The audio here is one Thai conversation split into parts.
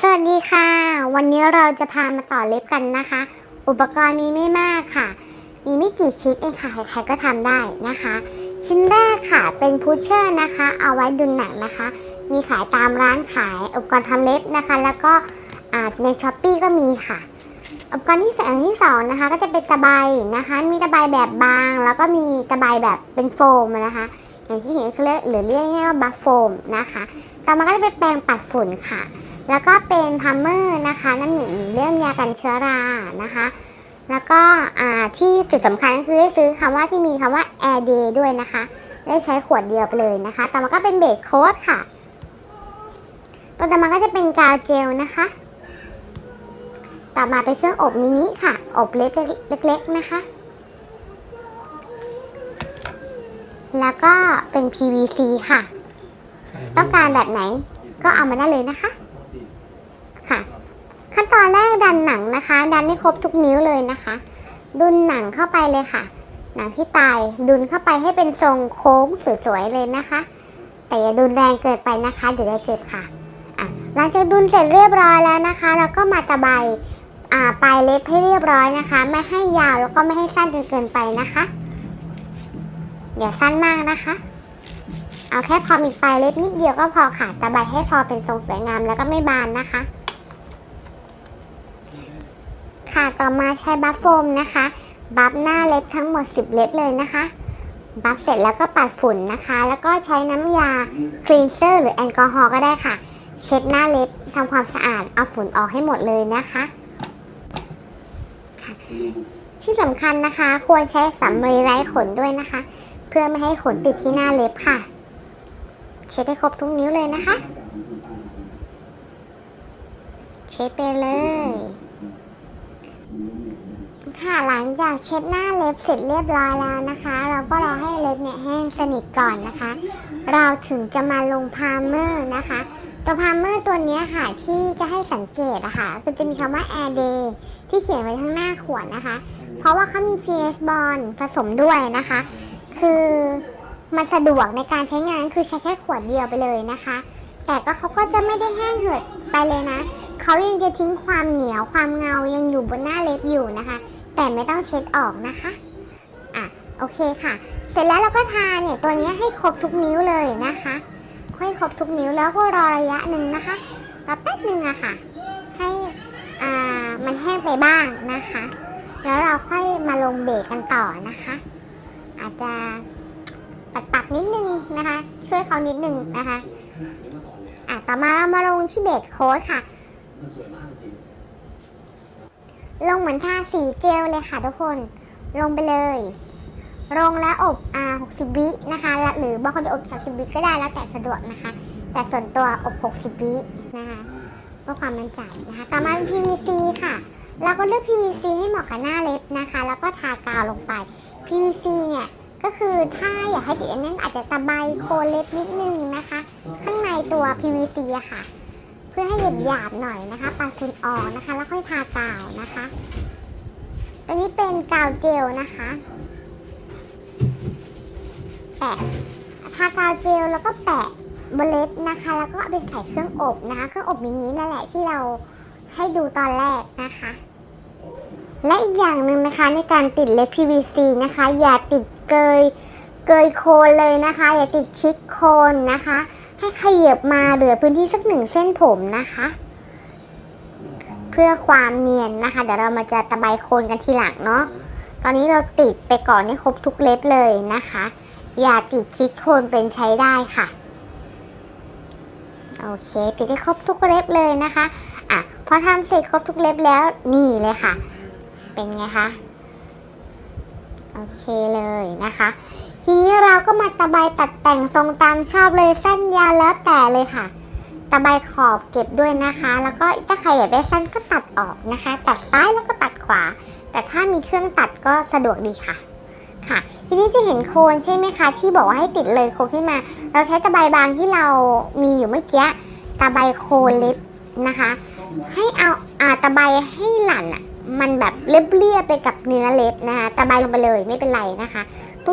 สวัสดีค่ะ วันนี้เราจะพามาต่อเล็บกันนะคะ อุปกรณ์มีไม่มากค่ะ มีไม่กี่ชิ้นเองค่ะใครๆก็ทำได้นะคะ ชิ้นแรกค่ะเป็นพุชเชอร์นะคะ เอาไว้ดุนหนังนะคะ มีขายตามร้านขายอุปกรณ์ทำเล็บนะคะ แล้วก็ในช้อปปีก็มีค่ะ อุปกรณ์ที่สองที่สองนะคะ ก็จะเป็นตะไบนะคะ มีตะไบแบบบาง แล้วก็มีตะไบแบบเป็นโฟมนะคะอย่างที่เห็นคือเรียกหรือเรียกง่ายๆว่าบัฟโฟมนะคะ ต่อมาก็จะเป็นแปรงปัดฝุ่นค่ะ แล้วก็เป็นพัมเมอร์นะคะน้ำหนึ่งเรื่องยากันเชื้อรานะคะ แล้วก็ที่จุดสำคัญก็คือให้ซื้อคำว่าที่มีคำว่า Air Day ด้วยนะคะ ได้ใช้ขวดเดียวไปเลยนะคะ ต่อมาก็เป็นเบสโค้ดค่ะตัวต่อมาก็จะเป็นกาวเจลนะคะ ต่อมาเป็นเครื่องอบมินิค่ะ อบเล็กเล็กๆนะคะ แล้วก็เป็น PVC ค่ะ ต้องการแบบไหนก็เอามาได้เลยนะคะ ขั้นตอนแรกดั นะคะ ดันให้ครบทุกนิ้วเลยนะคะ ดุนหนังเข้าไปเลยค่ะ หนังที่ตายดุนเข้าไปให้เป็นทรงโค้งสวยๆเลยนะคะ แต่อย่าดุนแรงเกินไปนะคะเดี๋ยวจะเจ็บค่ะหลังจากดุนเสร็จเรียบร้อยแล้วนะคะ เราก็มาตะไบปลายเล็บให้เรียบร้อยนะคะ ไม่ให้ยาวแล้วก็ไม่ให้สั้นจนเกินไปนะคะอย่าสั้นมากนะคะ เอาแค่พอมีปลายเล็บนิดเดียวก็พอค่ะตะไบให้พอเป็นทรงสวยงามแล้วก็ไม่บานนะคะ ค่ะ ต่อมาใช้บัฟโฟมนะคะ บัฟหน้าเล็บทั้งหมด 10 เล็บเลยนะคะ บัฟเสร็จแล้วก็ปัดฝุ่นนะคะ แล้วก็ใช้น้ำยาคลีนเซอร์หรือแอลกอฮอล์ก็ได้ค่ะ เช็ดหน้าเล็บทำความสะอาด เอาฝุ่นออกให้หมดเลยนะคะค่ะที่สำคัญนะคะ ควรใช้สำลีไร้ขนด้วยนะคะ เพื่อไม่ให้ขนติดที่หน้าเล็บค่ะ เช็ดให้ครบทุกนิ้วเลยนะคะ เช็ดไปเลย ค่ะหลังจากเช็ดหน้าเล็บเสร็จเรียบร้อยแล้วนะคะ เราก็รอให้เล็บเนี่ยแห้งสนิทก่อนนะคะ เราถึงจะมาลงพาร์เมอร์นะคะ ตัวพาร์เมอร์ตัวนี้ค่ะที่จะให้สังเกตอะค่ะคือจะมีคำว่า Air Day ที่เขียนไว้ข้างหน้าขวดนะคะ เพราะว่าเขามี PS Bond ผสมด้วยนะคะ คือมันสะดวกในการใช้งานคือใช้แค่ขวดเดียวไปเลยนะคะ แต่ก็เขาก็จะไม่ได้แห้งเหือดไปเลยนะ เขายังจะทิ้งความเหนียวความเงายังอยู่บนหน้าเล็บอยู่นะคะ แต่ไม่ต้องเช็ดออกนะคะอะโอเคค่ะ เสร็จแล้วเราก็ทาเนี่ยตัวนี้ให้ครบทุกนิ้วเลยนะคะให้ครบทุกนิ้วแล้วก็รอระยะหนึ่งนะคะรอแป๊บหนึ่งอะค่ะ ให้อ่ามันแห้งไปบ้างนะคะ แล้วเราค่อยมาลงเบรกกันต่อนะคะ อาจจะปัดปัดๆนิดนึงนะคะ ช่วยเขานิดนึงนะคะอะต่อมาเรามาลงที่เบรกโค้ดค่ะ ลงเหมือนทาสีเจลเลยค่ะทุกคน ลงไปเลยลงแล้วอบอ่า60 วินะคะและหรือบางคนจะอบ 30 วิก็ได้แล้วแต่สะดวกนะคะ แต่ส่วนตัวอบ 60 วินะคะเพื่อความมั่นใจนะคะ ต่อมาเป็น PVC ค่ะ เราก็เลือก PVC ให้เหมาะกับหน้าเล็บนะคะ แล้วก็ทากาวลงไป PVC เนี่ยก็คือถ้าอยากให้ติดอันนั้นอาจจะตะไบโคนเล็บนิดนึงนะคะ ข้างในตัว PVC อะค่ะ พื่อให้หยาบๆหน่อยนะคะปาดฝุ่นออกนะคะ แล้วค่อยทากาวนะคะอันนี้เป็นกาวเจลนะคะแปะทากาวเจลแล้วก็แปะบนเล็บนะคะ แล้วก็เอาไปใส่เครื่องอบนะคะเครื่องอบมินินั่นแหละที่เราให้ดูตอนแรกนะคะ และอีกอย่างหนึ่งนะคะในการติดเล็บ PVC นะคะ อย่าติดเกย เกยโคนเลยนะคะ อย่าติดชิดโคนนะคะ ให้ขยับมาเหลือพื้นที่สักหนึ่งเส้นผมนะคะ เพื่อความเนียนนะคะ เดี๋ยวเรามาจะตะไบโคนกันทีหลังเนาะตอนนี้เราติดไปก่อนให้ครบทุกเล็บเลยนะคะ อย่าติดชิดโคนเป็นใช้ได้ค่ะโอเคติดให้ครบทุกเล็บเลยนะคะอะพอทำเสร็จครบทุกเล็บแล้วนี่เลยค่ะ เป็นไงคะโอเคเลยนะคะ ทีนี้เราก็มาตะไบตัดแต่งทรงตามชอบเลยสั้นยาวแล้วแต่เลยค่ะ ตะไบขอบเก็บด้วยนะคะ แล้วก็ถ้าใครอยากได้สั้นก็ตัดออกนะคะ ตัดซ้ายแล้วก็ตัดขวา แต่ถ้ามีเครื่องตัดก็สะดวกดีค่ะค่ะ ทีนี้จะเห็นโคนใช่ไหมคะ ที่บอกว่าให้ติดเลยโคนขึ้นมา เราใช้ตะไบบางที่เรามีอยู่เมื่อกี้ตะไบโคนเล็บนะคะ ให้เอาอ่าตะไบให้หลั่นอะมันแบบเรียบๆไปกับเนื้อเล็บนะคะตะไบลงไปเลยไม่เป็นไรนะคะ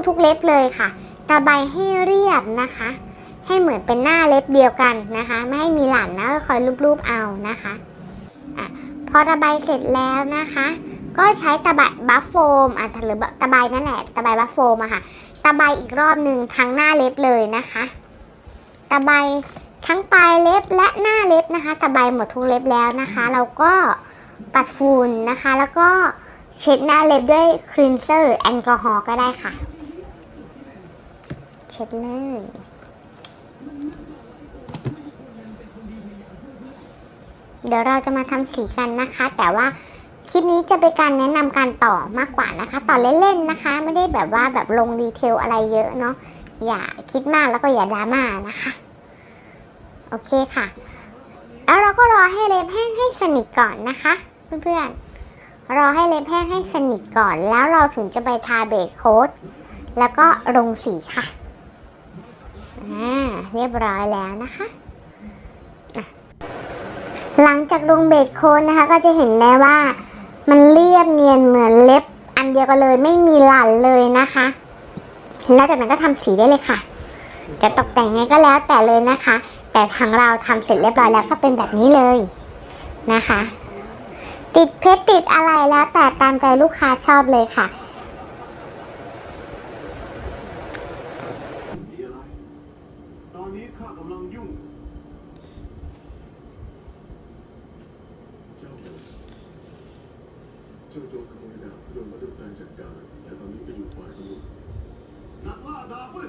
ทุกๆเล็บเลยค่ะ ตะไบให้เรียบนะคะ ให้เหมือนเป็นหน้าเล็บเดียวกันนะคะ ไม่ให้มีหลันนะก็คอยรูปๆเอานะคะอะพอระบเสร็จแล้วนะคะ ก็ใช้ตะไบบัฟโฟมอะหรือตะไบนั่นแหละ ตะไบบัฟโฟมอะค่ะ ตะไบอีกรอบหนึ่งทั้งหน้าเล็บเลยนะคะ ตะไบทั้งปลายเล็บและหน้าเล็บนะคะ ตะไบหมดทุกเล็บแล้วนะคะ เราก็ปัดฝุ่นนะคะ แล้วก็เช็ดหน้าเล็บด้วยคลีนเซอร์หรือแอลกอฮอล์ก็ได้ค่ะ เช็ดเลยเดี๋ยวเราจะมาทำสีกันนะคะ แต่ว่าคลิปนี้จะเป็นการแนะนำการต่อมากกว่านะคะ ต่อเล่นๆนะคะ ไม่ได้แบบว่าแบบลงดีเทลอะไรเยอะเนาะอย่าคิดมากแล้วก็อย่าดราม่านะคะ โอเคค่ะ แล้วเราก็รอให้เล็บแห้งให้สนิทก่อนนะคะ เพื่อนๆรอให้เล็บแห้งให้สนิทก่อน แล้วเราถึงจะไปทาเบสโค้ดแล้วก็ลงสีค่ะ อ่าเรียบร้อยแล้วนะคะหลังจากลงเบสโคนนะคะ ก็จะเห็นได้ว่ามันเรียบเนียนเหมือนเล็บ อันเดียวกันเลยไม่มีหลันเลยนะคะ แล้วจากนั้นก็ทำสีได้เลยค่ะ จะตกแต่งไงก็แล้วแต่เลยนะคะ แต่ทางเราทำเสร็จเรียบร้อยแล้วก็เป็นแบบนี้เลยนะคะ ติดเพชรติดอะไรแล้วแต่ตามใจลูกค้าชอบเลยค่ะ เจ้าโจรขโมยดาบโดนพระเจ้าแซงจัดการและตอนนี้ไปอยู่ฝ่ายตำรวจนักมากดาบเว้ย